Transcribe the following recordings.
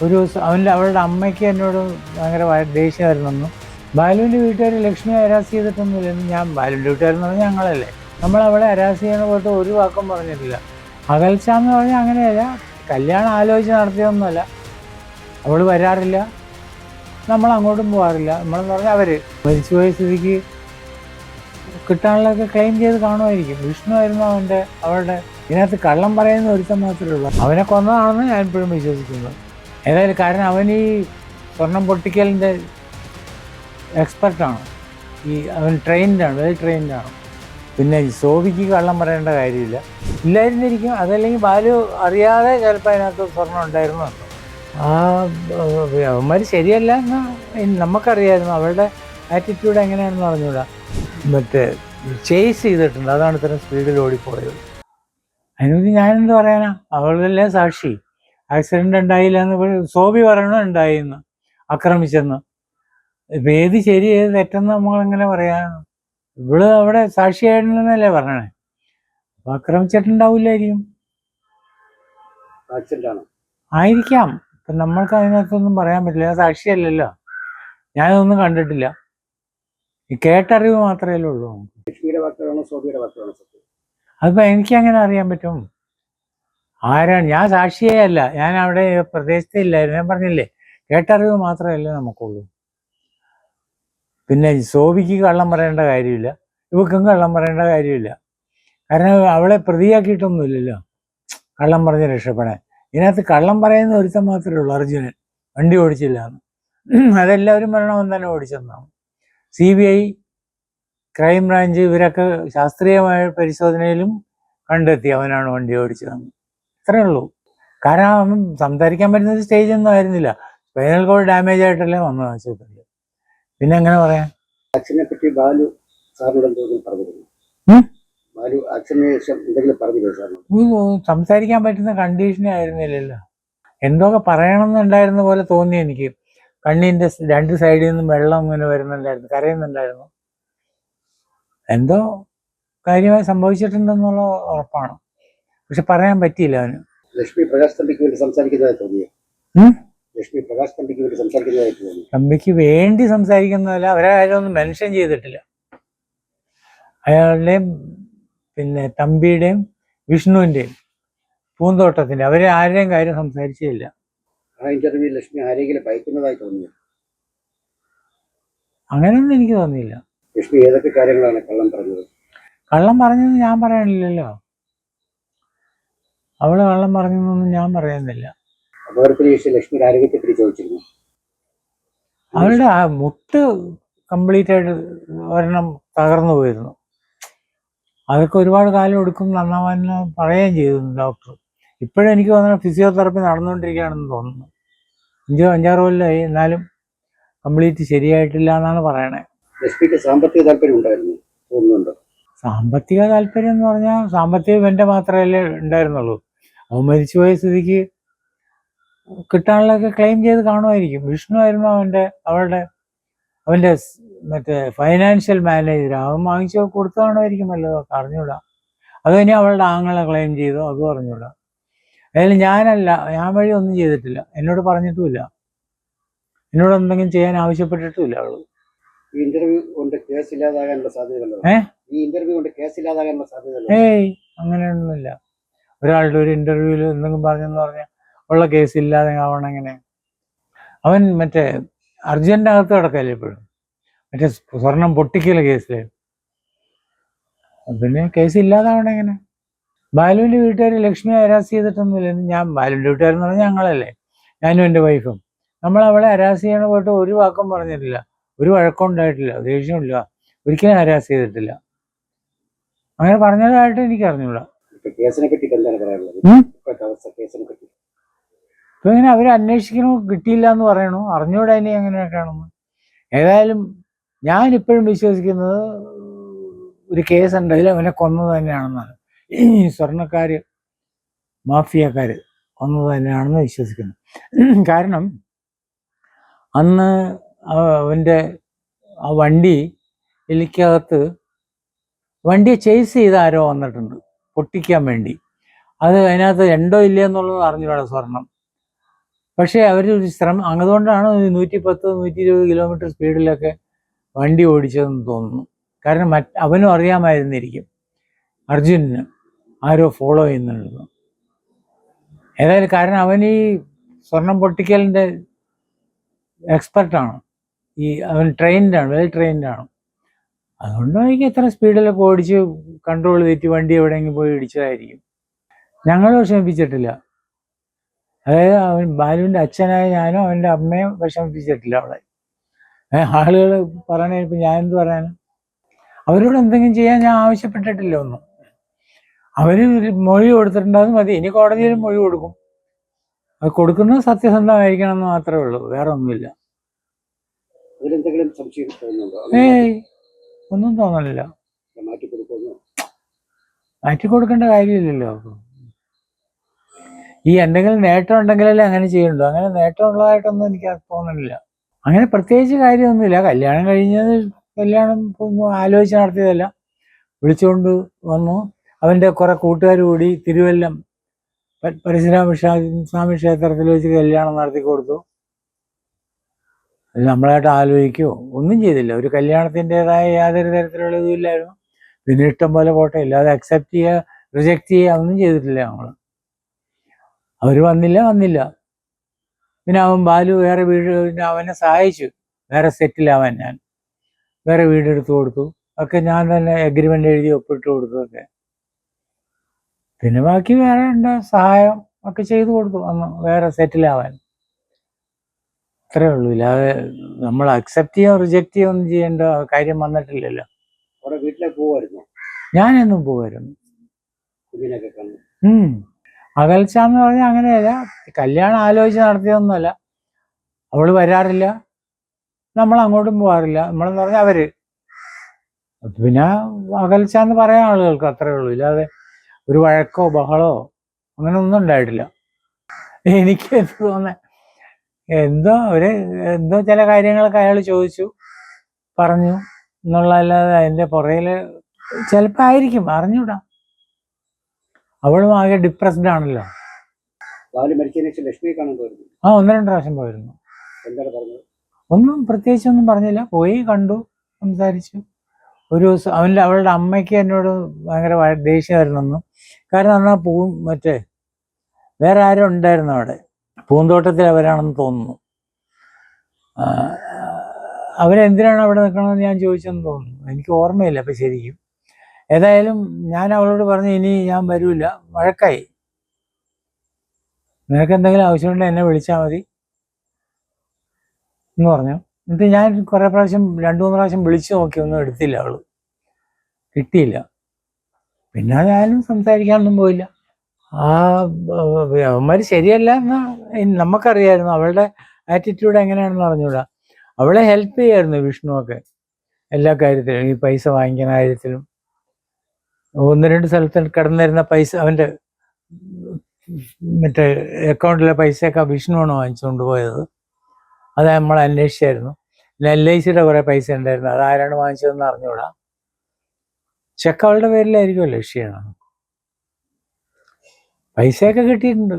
ഒരു ദിവസം അവന്റെ അവളുടെ അമ്മയ്ക്ക് എന്നോട് ഭയങ്കര ദേഷ്യമായിരുന്നു ദേഷ്യമായിരുന്നെന്നും ബാലുവിന്റെ വീട്ടുകാർ ലക്ഷ്മി അരാസ് ചെയ്തിട്ടൊന്നുമില്ലെന്ന് ഞാൻ ബാലുവിന്റെ വീട്ടുകാരെന്ന് പറഞ്ഞാൽ ഞങ്ങളല്ലേ. നമ്മൾ അവളെ അരാസ് ചെയ്യണ പോലത്തെ ഒരു വാക്കും പറഞ്ഞിട്ടില്ല. അകൽച്ച എന്ന് പറഞ്ഞാൽ അങ്ങനെയല്ല. കല്യാണം ആലോചിച്ച് നടത്തിയതൊന്നുമല്ല. അവൾ വരാറില്ല. നമ്മൾ അങ്ങോട്ടും പോകാറില്ല നമ്മളെന്ന് പറഞ്ഞാൽ അവർ മരിച്ചുപോയ സ്ഥിതിക്ക് കിട്ടാനുള്ളതൊക്കെ ക്ലെയിം ചെയ്ത് കാണുമായിരിക്കും. വിഷ്ണു ആയിരുന്നു അവന്റെ അവളുടെ. ഇതിനകത്ത് കള്ളം പറയുന്ന ഒരുത്തം മാത്രമേ ഉള്ളൂ. അവനെ കൊന്നതാണെന്ന് ഞാൻ ഇപ്പോഴും വിശ്വസിക്കുന്നത് ഏതായാലും കാരണം അവൻ ഈ സ്വർണം പൊട്ടിക്കലിന്റെ എക്സ്പെർട്ടാണ്. ഈ അവൻ ട്രെയിൻഡാണ് വെൽ ട്രെയിൻഡാണ് പിന്നെ സോഫിക്ക് കള്ളം പറയേണ്ട കാര്യമില്ല. ഇല്ലായിരുന്നിരിക്കും അതല്ലെങ്കിൽ ബാലു അറിയാതെ ചിലപ്പോൾ അതിനകത്ത് സ്വർണം ഉണ്ടായിരുന്നു ആ അവന്മാർ ശരിയല്ല എന്ന് നമുക്കറിയായിരുന്നു. അവളുടെ ആറ്റിറ്റ്യൂഡ് എങ്ങനെയാണെന്ന് അറിഞ്ഞൂടാ. മറ്റേ ചേസ് ചെയ്തിട്ടുണ്ട്. അതാണ് ഇത്രയും സ്പീഡിൽ ഓടിപ്പോയത്. അതിനൊക്കെ ഞാനെന്ത് പറയാനാ? അവളല്ലേ സാക്ഷി. ആക്സിഡന്റ് ഉണ്ടായില്ല എന്ന് സോബി പറയണു ഉണ്ടായിന്ന് ആക്രമിച്ചെന്ന്. ഇപ്പൊ ഏത് ശരി ഏത് തെറ്റെന്ന് നമ്മളെങ്ങനെ പറയാ? ഇവൾ അവിടെ സാക്ഷിയായിരുന്നല്ലേ പറഞ്ഞേ? അപ്പൊ ആക്രമിച്ചിട്ടുണ്ടാവില്ലായിരിക്കും. ആയിരിക്കാം. ഇപ്പൊ നമ്മൾക്ക് അതിനകത്തൊന്നും പറയാൻ പറ്റില്ല. ഞാൻ സാക്ഷിയല്ലല്ലോ. ഞാനൊന്നും കണ്ടിട്ടില്ല. കേട്ടറിവ് മാത്രമേ ഉള്ളൂ അതിപ്പോ എനിക്ക് എങ്ങനെ അറിയാൻ പറ്റും. ആരാണ്? ഞാൻ സാക്ഷിയേ അല്ല ഞാൻ അവിടെ പ്രദേശത്തേ ഇല്ലായിരുന്നു. ഞാൻ പറഞ്ഞില്ലേ കേട്ടറിവ് മാത്രമല്ലേ നമുക്കുള്ളൂ. പിന്നെ സോബിക്ക് കള്ളം പറയേണ്ട കാര്യമില്ല. ഇവക്കും കള്ളം പറയേണ്ട കാര്യമില്ല. കാരണം അവളെ പ്രതിയാക്കിയിട്ടൊന്നുമില്ലല്ലോ. കള്ളം പറഞ്ഞ് രക്ഷപ്പെടാൻ. ഇതിനകത്ത് കള്ളം പറയുന്ന ഒരുത്തൻ മാത്രമേ ഉള്ളൂ അർജുനൻ. വണ്ടി ഓടിച്ചില്ല. എന്ന് അതെല്ലാവരും മരണവും തന്നെ ഓടിച്ചെന്നാണ്. C B I crime branch ഇവരൊക്കെ ശാസ്ത്രീയമായ പരിശോധനയിലും കണ്ടെത്തി അവനാണ് വണ്ടി ഓടിച്ചതെന്ന്. ഇത്രയേ ഉള്ളൂ. കാരണം സംസാരിക്കാൻ പറ്റുന്ന ഒരു സ്റ്റേജ് ഒന്നും ആയിരുന്നില്ല. സ്പൈനൽ കോഡ് ഡാമേജ് ആയിട്ടല്ലേ വന്നത് ആശുപത്രിയിൽ. പിന്നെ എങ്ങനെ പറയാം? അച്ഛനെ പറ്റി ബാലു സാറിനോട് എന്തെങ്കിലും പറഞ്ഞിരുന്നു? ഉം? ബാലു ആക്സിഡന്റിന് ശേഷം എന്തെങ്കിലും പറഞ്ഞിരുന്നു സാറിനോട്? സംസാരിക്കാൻ പറ്റുന്ന കണ്ടീഷനേ ആയിരുന്നില്ലല്ലോ. എന്തൊക്കെ പറയണമെന്നുണ്ടായിരുന്ന പോലെ തോന്നി എനിക്ക്. കണ്ണിന്റെ രണ്ട് സൈഡിൽ നിന്നും വെള്ളം ഇങ്ങനെ വരുന്നുണ്ടായിരുന്നു കരയുന്നുണ്ടായിരുന്നു. എന്തോ കാര്യമായി സംഭവിച്ചിട്ടുണ്ടെന്നുള്ള ഉറപ്പാണ്. പക്ഷെ പറയാൻ പറ്റിയില്ല അവന്. ലക്ഷ്മി പ്രകാശ് തമ്പിക്ക് വേണ്ടി സംസാരിക്കുന്നതായി തോന്നിയോ? ലക്ഷ്മി പ്രകാശ് തമ്പിക്ക് വേണ്ടി സംസാരിക്കുന്നതായിട്ട് തോന്നി തമ്പിക്ക് വേണ്ടി സംസാരിക്കുന്നതല്ല അവരെ കാര്യമൊന്നും മെൻഷൻ ചെയ്തിട്ടില്ല. അയാളുടെയും പിന്നെ തമ്പിയുടെയും വിഷ്ണുവിന്റെയും പൂന്തോട്ടത്തിന്റെ അവരെ ആരുടെയും കാര്യം സംസാരിച്ചില്ല ആ ഇന്റർവ്യൂ ലക്ഷ്മി ആരെങ്കിലും ഭയക്കുന്നതായി തോന്നിയോ? അങ്ങനെയൊന്നും എനിക്ക് തോന്നിയില്ല. ലക്ഷ്മി ഏതൊക്കെ കാര്യങ്ങളാണ് കള്ളം പറഞ്ഞത്? കള്ളം പറഞ്ഞത് ഞാൻ പറയണില്ലല്ലോ അവൾ കള്ളം പറഞ്ഞൊന്നും ഞാൻ പറയുന്നില്ല. അവളുടെ ആ മുട്ട് കംപ്ലീറ്റ് ആയിട്ട് ഒരെണ്ണം തകർന്നു പോയിരുന്നു. അതൊക്കെ ഒരുപാട് കാലം എടുക്കും നന്നാവാൻ പറയുകയും ചെയ്തു ഡോക്ടർ. ഇപ്പോഴും എനിക്ക് തോന്നുന്നത് ഫിസിയോതെറാപ്പി നടന്നുകൊണ്ടിരിക്കുകയാണെന്ന് തോന്നുന്നു. അഞ്ചോ അഞ്ചാറ് കൊല്ലമായി എന്നാലും കംപ്ലീറ്റ് ശരിയായിട്ടില്ല എന്നാണ് പറയണേ. സാമ്പത്തിക താല്പര്യം ഉണ്ടായിരുന്നു സാമ്പത്തിക താല്പര്യം എന്ന് പറഞ്ഞാൽ സാമ്പത്തികം എന്റെ മാത്രമല്ലേ ഉണ്ടായിരുന്നുള്ളൂ. അവൻ മരിച്ചുപോയ സ്ഥിതിക്ക് കിട്ടാനുള്ളതൊക്കെ ക്ലെയിം ചെയ്ത് കാണുമായിരിക്കും. വിഷ്ണു ആയിരുന്നു അവന്റെ അവളുടെ അവന്റെ മറ്റേ ഫൈനാൻഷ്യൽ മാനേജർ അവൻ വാങ്ങിച്ചു കൊടുത്തു കാണുമായിരിക്കും വല്ലതൊക്കെ അറിഞ്ഞൂടാ അത് ഇനി അവളുടെ ആങ്ങളെ ക്ലെയിം ചെയ്തോ അതും അറിഞ്ഞൂടാ അതായത് ഞാനല്ല ഞാൻ വഴി ഒന്നും ചെയ്തിട്ടില്ല. എന്നോട് പറഞ്ഞിട്ടുമില്ല. എന്നോട് എന്തെങ്കിലും ചെയ്യാൻ ആവശ്യപ്പെട്ടിട്ടുമില്ല അവൾ. ഇന്റർവ്യൂ കൊണ്ട് കേസ് ഇല്ലാതാകാനുള്ള സാധ്യതകളുണ്ടോ ഏഹ് ഈ ഇന്റർവ്യൂ കൊണ്ട് കേസ് ഇല്ലാതാകാനുള്ള സാധ്യതകളുണ്ടോ ഏയ് അങ്ങനെയൊന്നുമില്ല. ഒരാളുടെ ഒരു ഇന്റർവ്യൂവിൽ എന്തെങ്കിലും പറഞ്ഞെന്ന് പറഞ്ഞാൽ ഉള്ള കേസ് ഇല്ലാതെ ആവണം എങ്ങനെ അവൻ മറ്റേ അർജന്റിന്റെ അകത്ത് കിടക്കല്ലേ ഇപ്പോഴും. മറ്റേ സ്വർണം പൊട്ടിക്കല കേസിൽ. പിന്നെ കേസ് ഇല്ലാതാവണം എങ്ങനെ? ബാലുവിന്റെ വീട്ടുകാർ ലക്ഷ്മി ഹരാസ് ചെയ്തിട്ടൊന്നുമില്ല. ഞാൻ ബാലുവിന്റെ വീട്ടുകാരെന്ന് പറഞ്ഞാൽ ഞങ്ങളല്ലേ. ഞാനും എന്റെ വൈഫും നമ്മൾ അവളെ ഹരാസ് ചെയ്യണ പോയിട്ട് ഒരു വാക്കും പറഞ്ഞിട്ടില്ല. ഒരു വഴക്കം ഉണ്ടായിട്ടില്ല. ദേഷ്യമില്ല ഒരിക്കലും ഹരാസ് ചെയ്തിട്ടില്ല. അങ്ങനെ പറഞ്ഞതായിട്ട് എനിക്ക് അറിഞ്ഞൂടാ. കേസിനെ എന്താണ് പറയാനുള്ളത്? ഉം? ഇപ്പോഴത്തെ അവസ്ഥ കേസിനെ പറ്റി. ഇപ്പൊ ഇങ്ങനെ അവർ അന്വേഷിക്കണു കിട്ടിയില്ല എന്ന് പറയണു? അറിഞ്ഞൂടെ ഇനി എങ്ങനെയൊക്കെയാണെന്ന്. ഏതായാലും ഞാൻ ഇപ്പോഴും വിശ്വസിക്കുന്നത് ഒരു കേസ് ഉണ്ട് അതിൽ അവനെ കൊന്നത് തന്നെയാണെന്നാണ്. ഈ സ്വർണക്കാര് മാഫിയക്കാര് കൊന്നത് തന്നെയാണെന്ന് വിശ്വസിക്കുന്നു. കാരണം അന്ന് അവന്റെ അവന്റെ ആ വണ്ടി എലിക്കകത്ത് വണ്ടിയെ ചേസ് ചെയ്ത് ആരോ വന്നിട്ടുണ്ട്. പൊട്ടിക്കാൻ വേണ്ടി. അത് അതിനകത്ത് ഉണ്ടോ ഇല്ല എന്നുള്ളത് അറിഞ്ഞൂടാ സ്വർണം പക്ഷേ അവർ ശ്രമം അങ്ങതുകൊണ്ടാണ് നൂറ്റി പത്ത് നൂറ്റി ഇരുപത് കിലോമീറ്റർ സ്പീഡിലൊക്കെ വണ്ടി ഓടിച്ചതെന്ന് തോന്നുന്നു. കാരണം മറ്റ് അവനും അറിയാമായിരുന്നിരിക്കും. അർജുനന് ആരോ ഫോളോ ചെയ്യുന്നുണ്ടെന്ന്. ഏതായാലും കാരണം അവൻ ഈ സ്വർണം പൊട്ടിക്കലിന്റെ എക്സ്പെർട്ടാണ് ഈ അവൻ ട്രെയിൻഡാണ് വെൽ ട്രെയിൻഡാണ് അതുകൊണ്ടായിരിക്കും എത്ര സ്പീഡിലൊക്കെ ഓടിച്ച് കൺട്രോൾ തെറ്റി വണ്ടി എവിടെയെങ്കിലും പോയി ഇടിച്ചതായിരിക്കും. ഞങ്ങൾ വിഷമിപ്പിച്ചിട്ടില്ല. അതായത് അവൻ ബാലുവിന്റെ അച്ഛനായ ഞാനും അവന്റെ അമ്മയും വിഷമിപ്പിച്ചിട്ടില്ല അവളെ ആളുകൾ പറയണേ ഇപ്പം ഞാൻ എന്ത് പറയാനും? അവരോട് എന്തെങ്കിലും ചെയ്യാൻ ഞാൻ ആവശ്യപ്പെട്ടിട്ടില്ല ഒന്നും. അവർ മൊഴി കൊടുത്തിട്ടുണ്ടാകും മതി. ഇനി കോടതിയിൽ മൊഴി കൊടുക്കും. അത് കൊടുക്കുന്നത് സത്യസന്ധമായിരിക്കണം എന്ന് മാത്രമേ ഉള്ളൂ. വേറെ ഒന്നുമില്ല. ഏയ്. ഒന്നും തോന്നലില്ല മാറ്റി കൊടുക്കേണ്ട കാര്യമില്ലല്ലോ. ഈ എന്തെങ്കിലും നേട്ടം ഉണ്ടെങ്കിലല്ലേ അങ്ങനെ ചെയ്യുള്ളൂ അങ്ങനെ നേട്ടമുള്ളതായിട്ടൊന്നും എനിക്ക് തോന്നുന്നില്ല അങ്ങനെ പ്രത്യേകിച്ച് കാര്യമൊന്നുമില്ല. കല്യാണം കഴിഞ്ഞത് കല്യാണം ആലോചിച്ച് നടത്തിയതല്ല വിളിച്ചുകൊണ്ട് വന്നു. അവന്റെ കുറെ കൂട്ടുകാർ കൂടി തിരുവല്ലം പരശുരാമ സ്വാമി ക്ഷേത്രത്തിൽ വെച്ച് കല്യാണം നടത്തി കൊടുത്തു നമ്മളായിട്ട് ആലോചിക്കുകയോ ഒന്നും ചെയ്തില്ല. ഒരു കല്യാണത്തിന്റെതായ യാതൊരു തരത്തിലുള്ള ഇതും ഇല്ലായിരുന്നു. പിന്നെ ഇഷ്ടം പോലെ പോട്ടെ. ഇല്ലാതെ അക്സെപ്റ്റ് ചെയ്യുക റിജക്റ്റ് ചെയ്യുക ഒന്നും ചെയ്തിട്ടില്ല നമ്മൾ അവർ വന്നില്ല വന്നില്ല. പിന്നെ അവൻ ബാലു വേറെ വീട് അവനെ സഹായിച്ചു. വേറെ സെറ്റിലാവാൻ ഞാൻ. വേറെ വീടെടുത്ത് കൊടുത്തു. ഒക്കെ ഞാൻ തന്നെ എഗ്രിമെന്റ് എഴുതി ഒപ്പിട്ട് കൊടുത്തൊക്കെ പിന്നെ ബാക്കി വേറെ ഉണ്ട് സഹായം ഒക്കെ ചെയ്തു കൊടുത്തു. അന്ന് വേറെ സെറ്റിലാവാൻ അത്രേ ഉള്ളൂ. ഇല്ലാതെ നമ്മൾ അക്സെപ്റ്റ് ചെയ്യോ റിജക്റ്റ് ചെയ്യോ ഒന്നും ചെയ്യേണ്ട കാര്യം വന്നിട്ടില്ലല്ലോ. അവിടെ വീട്ടിലെ പോവായിരുന്നു. ഞാനെന്നും കണ്ടു. ഉം. അകൽച്ച എന്ന് പറഞ്ഞാൽ അങ്ങനെയല്ല. കല്യാണം ആലോചിച്ച് നടത്തിയതൊന്നുമല്ല. അവൾ വരാറില്ല. നമ്മൾ അങ്ങോട്ടും പോകാറില്ല നമ്മളെന്ന് പറഞ്ഞാൽ അവർ. പിന്നെ അകൽച്ച എന്ന് പറയാൻ ആളുകൾക്ക് അത്രേ ഉള്ളൂ. ഇല്ലാതെ ഒരു വഴക്കോ ബഹളോ അങ്ങനെ ഒന്നും ഉണ്ടായിട്ടില്ല. എനിക്ക് തോന്നേ തോന്നുന്നെ എന്തോ അവർ എന്തോ ചില കാര്യങ്ങളൊക്കെ അയാൾ ചോദിച്ചു പറഞ്ഞു. എന്നുള്ളതല്ലാതെ അതിന്റെ പുറകിൽ ചിലപ്പോൾ ആയിരിക്കും അറിഞ്ഞൂടാ. അവളും ആകെ ഡിപ്രസ്ഡ് ആണല്ലോ. ആ ഒന്ന് രണ്ട് പ്രാവശ്യം പോയിരുന്നു. ഒന്നും പ്രത്യേകിച്ച് ഒന്നും പറഞ്ഞില്ല. പോയി കണ്ടു സംസാരിച്ചു. ഒരു ദിവസം അവന്റെ അവളുടെ അമ്മയ്ക്ക് എന്നോട് ഭയങ്കര ദേഷ്യമായിരുന്നു കാരണം എന്നാ ആ പൂ മറ്റേ വേറെ ആരും ഉണ്ടായിരുന്നു അവിടെ. പൂന്തോട്ടത്തിൽ അവരാണെന്ന് തോന്നുന്നു. അവരെന്തിനാണ് അവിടെ നിൽക്കണമെന്ന് ഞാൻ ചോദിച്ചെന്ന് തോന്നുന്നു. എനിക്ക് ഓർമ്മയില്ല അപ്പം ശരിക്കും. ഏതായാലും ഞാൻ അവളോട് പറഞ്ഞു ഇനി ഞാൻ വരൂല. വഴക്കായി. നിനക്ക് എന്തെങ്കിലും ആവശ്യമുണ്ടെങ്കിൽ എന്നെ വിളിച്ചാൽ മതി. എന്ന് പറഞ്ഞു. എന്നിട്ട് ഞാൻ കുറേ പ്രാവശ്യം രണ്ട് മൂന്ന് പ്രാവശ്യം വിളിച്ചു നോക്കി. ഒന്നും എടുത്തില്ല അവൾ. കിട്ടിയില്ല. പിന്നെ ഞാനും സംസാരിക്കാനൊന്നും പോയില്ല. ആ അവന്മാർ ശരിയല്ല എന്ന് നമുക്കറിയായിരുന്നു. അവളുടെ ആറ്റിറ്റ്യൂഡ് എങ്ങനെയാണെന്ന് അറിഞ്ഞൂടാ അവളെ ഹെൽപ്പ് ചെയ്യായിരുന്നു വിഷ്ണുവൊക്കെ എല്ലാ കാര്യത്തിലും. ഈ പൈസ വാങ്ങിക്കുന്ന കാര്യത്തിലും. ഒന്ന് രണ്ട് സ്ഥലത്ത് കിടന്നിരുന്ന പൈസ അവന്റെ മറ്റേ അക്കൗണ്ടിലെ പൈസയൊക്കെ വിഷ്ണുവാണ് വാങ്ങിച്ചുകൊണ്ട് പോയത്. അത് നമ്മൾ അന്വേഷിച്ചായിരുന്നു. പിന്നെ എൽ ഐ സിയുടെ കുറേ പൈസ ഉണ്ടായിരുന്നു. അത് ആരാണ് വാങ്ങിച്ചതെന്ന് അറിഞ്ഞൂടാ ചെക്ക് അവളുടെ പേരിലായിരിക്കുമല്ലോ ചെയ്യണം പൈസയൊക്കെ കിട്ടിയിട്ടുണ്ട്.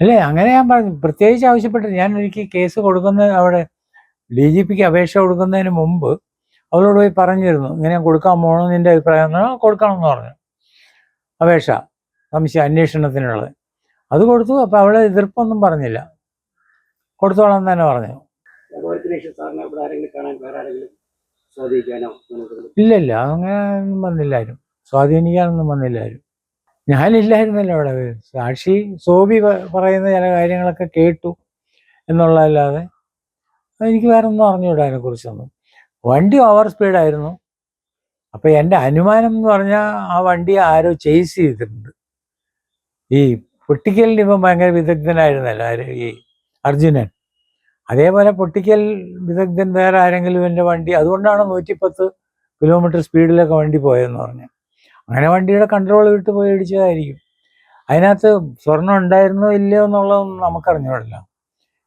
അല്ലേ? അങ്ങനെ ഞാൻ പറഞ്ഞു. പ്രത്യേകിച്ച് ആവശ്യപ്പെട്ടു ഞാൻ എനിക്ക് കേസ് കൊടുക്കുന്ന അവിടെ ഡി ജി പിക്ക് അപേക്ഷ കൊടുക്കുന്നതിന് മുമ്പ് അവളോട് പോയി പറഞ്ഞിരുന്നു. ഇങ്ങനെ കൊടുക്കാൻ പോകണമെന്ന് നിന്റെ അഭിപ്രായം എന്ന് കൊടുക്കണം എന്ന് പറഞ്ഞു. അപേക്ഷ സംശയ അന്വേഷണത്തിനുള്ളത്. അത് കൊടുത്തു. അപ്പൊ അവളെ എതിർപ്പൊന്നും പറഞ്ഞില്ല. കൊടുത്തോളാം തന്നെ പറഞ്ഞു? ഇല്ല ഇല്ല. അങ്ങനെ ഒന്നും വന്നില്ലായിരുന്നു. സ്വാധീനിക്കാനൊന്നും വന്നില്ല ആരും ഞാനില്ലായിരുന്നല്ലോ അവിടെ. സാക്ഷി സോബി പറയുന്ന ചില കാര്യങ്ങളൊക്കെ കേട്ടു എന്നുള്ളതല്ലാതെ എനിക്ക് വേറെ ഒന്നും അറിഞ്ഞുകൂടാ അതിനെക്കുറിച്ചൊന്നും. വണ്ടി ഓവർ സ്പീഡായിരുന്നു അപ്പം എന്റെ അനുമാനം എന്ന് പറഞ്ഞാൽ ആ വണ്ടി ആരോ ചേസ് ചെയ്തിട്ടുണ്ട്. ഈ പൊട്ടിക്കലിന് ഇപ്പം ഭയങ്കര വിദഗ്ധനായിരുന്നല്ലോ ഈ അർജുനൻ. അതേപോലെ പൊട്ടിക്കൽ വിദഗ്ധൻ വേറെ ആരെങ്കിലും എന്റെ വണ്ടി അതുകൊണ്ടാണ് നൂറ്റിപ്പത്ത് കിലോമീറ്റർ സ്പീഡിലൊക്കെ വണ്ടി പോയതെന്ന് പറഞ്ഞു. അങ്ങനെ വണ്ടിയുടെ കൺട്രോൾ വിട്ട് പോയി ഇടിച്ചതായിരിക്കും. അതിനകത്ത് സ്വർണം ഉണ്ടായിരുന്നോ ഇല്ലയോ എന്നുള്ളതൊന്നും നമുക്കറിഞ്ഞൂടല്ല.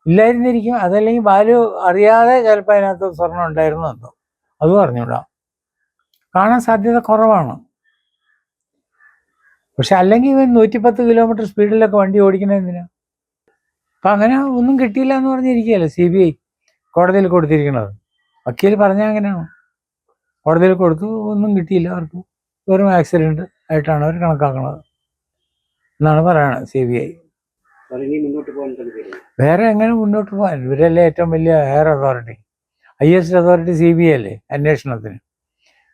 ഇല്ലായിരുന്നിരിക്കും അതല്ലെങ്കിൽ ബാലു അറിയാതെ ചിലപ്പോൾ അതിനകത്ത് സ്വർണം ഉണ്ടായിരുന്നു എന്തോ. അതും അറിഞ്ഞൂടാ. കാണാൻ സാധ്യത കുറവാണ്. പക്ഷെ അല്ലെങ്കിൽ ഇവൻ നൂറ്റിപ്പത്ത് കിലോമീറ്റർ സ്പീഡിലൊക്കെ വണ്ടി ഓടിക്കണ എന്തിനാ? അപ്പം അങ്ങനെ ഒന്നും കിട്ടിയില്ല എന്ന് പറഞ്ഞിരിക്കുകയല്ലേ സി ബി ഐ കോടതിയിൽ കൊടുത്തിരിക്കുന്നത്. വക്കീൽ പറഞ്ഞാൽ അങ്ങനെയാണ്. കോടതിയിൽ കൊടുത്തു ഒന്നും കിട്ടിയില്ല അവർക്ക് വെറും ആക്സിഡന്റ് ആയിട്ടാണ് അവർ കണക്കാക്കുന്നത്. എന്നാണ് പറയുന്നത് സി ബി ഐ വേറെ എങ്ങനെ മുന്നോട്ട് പോകാൻ? ഇവരല്ലേ ഏറ്റവും വലിയ higher authority. I S authority C B I അല്ലേ അന്വേഷണത്തിന്?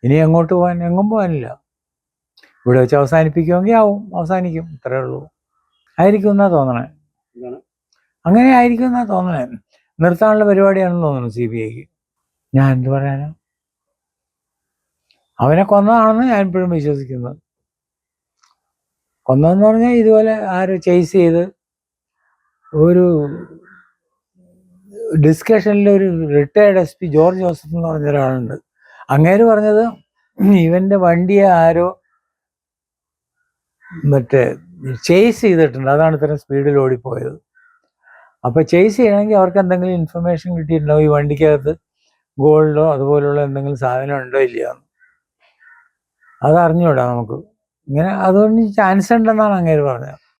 ഇനി എങ്ങോട്ട് പോകാൻ? എങ്ങും പോകാനില്ല. ഇവിടെ വെച്ച് അവസാനിപ്പിക്കുമെങ്കിൽ ആവും. അവസാനിക്കും. ഇത്രയേ ഉള്ളൂ. ആയിരിക്കും എന്നാ തോന്നണേ. അങ്ങനെ ആയിരിക്കും എന്നാ തോന്നണേ. നിർത്താനുള്ള പരിപാടിയാണെന്ന് തോന്നുന്നു സി ബി ഐക്ക് ഞാൻ എന്ത് പറയാനാ? അവനെ കൊന്നതാണെന്ന് ഞാൻ ഇപ്പോഴും വിശ്വസിക്കുന്നത് കൊന്നതെന്ന് പറഞ്ഞാൽ ഇതുപോലെ ആരോ ചേസ് ചെയ്ത് ഒരു ഡിസ്കഷനിൽ ഒരു retired S P George Joseph എന്ന് പറഞ്ഞ ഒരാളുണ്ട്. അങ്ങേര് പറഞ്ഞത് ഇവന്റെ വണ്ടിയെ ആരോ മറ്റേ ചേസ് ചെയ്തിട്ടുണ്ട്. അതാണ് ഇത്രയും സ്പീഡിൽ ഓടിപ്പോയത്. അപ്പൊ ചേസ് ചെയ്യണമെങ്കിൽ അവർക്ക് എന്തെങ്കിലും ഇൻഫർമേഷൻ കിട്ടിയിട്ടുണ്ടാവും. ഈ വണ്ടിക്കകത്ത് ഗോൾഡോ അതുപോലുള്ള എന്തെങ്കിലും സാധനം ഉണ്ടോ ഇല്ലയോ എന്ന് അത് അറിഞ്ഞുകൂടാ നമുക്ക്. ഇങ്ങനെ അതുകൊണ്ട് ചാൻസ് ഉണ്ടെന്നാണ് അങ്ങേര് പറഞ്ഞത്.